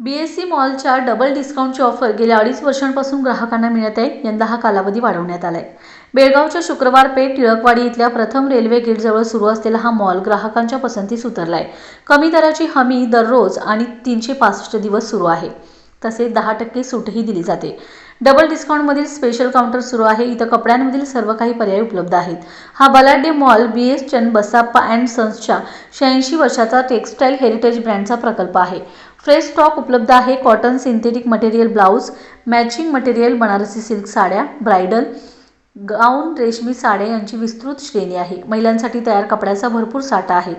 बी S C मॉलच्या double डिस्काउंटची offer गेल्या अडीच वर्षांपासून ग्राहकांना मिळत आहे यंदा हा कालावधी वाढवण्यात आला आहे बेळगावच्या शुक्रवार पेठ टिळकवाडी इथल्या प्रथम रेल्वे गेटजवळ सुरू असलेला हा मॉल ग्राहकांच्या पसंतीस उतरला आहे कमी दराची हमी दररोज आणि तीनशे पासष्ट दिवस सुरू आहे. तसेच दहा टक्के सूटही दिली जाते. डबल डिस्काउंटमधील स्पेशल काउंटर सुरू आहे. इथं कपड्यांमधील सर्व काही पर्याय उपलब्ध आहेत. हा बलाढ्य mall B S Chand Basappa and सन्सच्या शहाऐंशी वर्षाचा टेक्स्टाईल हेरिटेज ब्रँडचा प्रकल्प आहे. फ्रेश स्टॉक उपलब्ध आहे. Cotton synthetic material blouse matching material Banarasi silk साड्या ब्रायडल गाऊन रेशमी साड्या यांची विस्तृत श्रेणी आहे. महिलांसाठी तयार कपड्याचा भरपूर साठा आहे.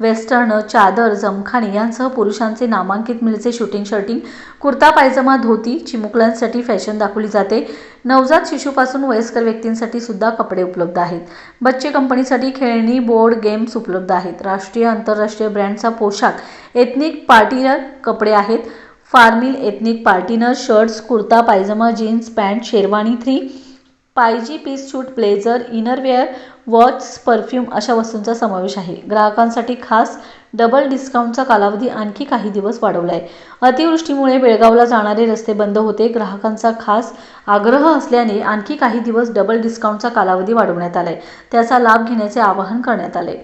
वेस्टर्न चादर जमखाणी यांसह पुरुषांचे नामांकित मिलचे शूटिंग शर्टिंग कुर्ता पायजमा धोती चिमुकल्यांसाठी फॅशन दाखवली जाते. नवजात शिशूपासून वयस्कर व्यक्तींसाठी सुद्धा कपडे उपलब्ध आहेत. बच्चे कंपनीसाठी खेळणी बोर्ड गेम्स उपलब्ध आहेत. राष्ट्रीय आंतरराष्ट्रीय ब्रँडचा पोशाख एथनिक पार्टीनर कपडे आहेत. Formal ethnic पार्टीनर shirts kurta pyjama jeans pant sherwani three पायजी piece suit blazer innerwear watch perfume अशा वस्तूंचा समावेश आहे. ग्राहकांसाठी खास डबल डिस्काउंटचा कालावधी आणखी काही दिवस वाढवला आहे अतिवृष्टीमुळे बेळगावला जाणारे रस्ते बंद होते. ग्राहकांचा खास आग्रह असल्याने आणखी काही दिवस डबल डिस्काउंटचा कालावधी वाढवण्यात आला आहे त्याचा लाभ घेण्याचे आवाहन करण्यात आले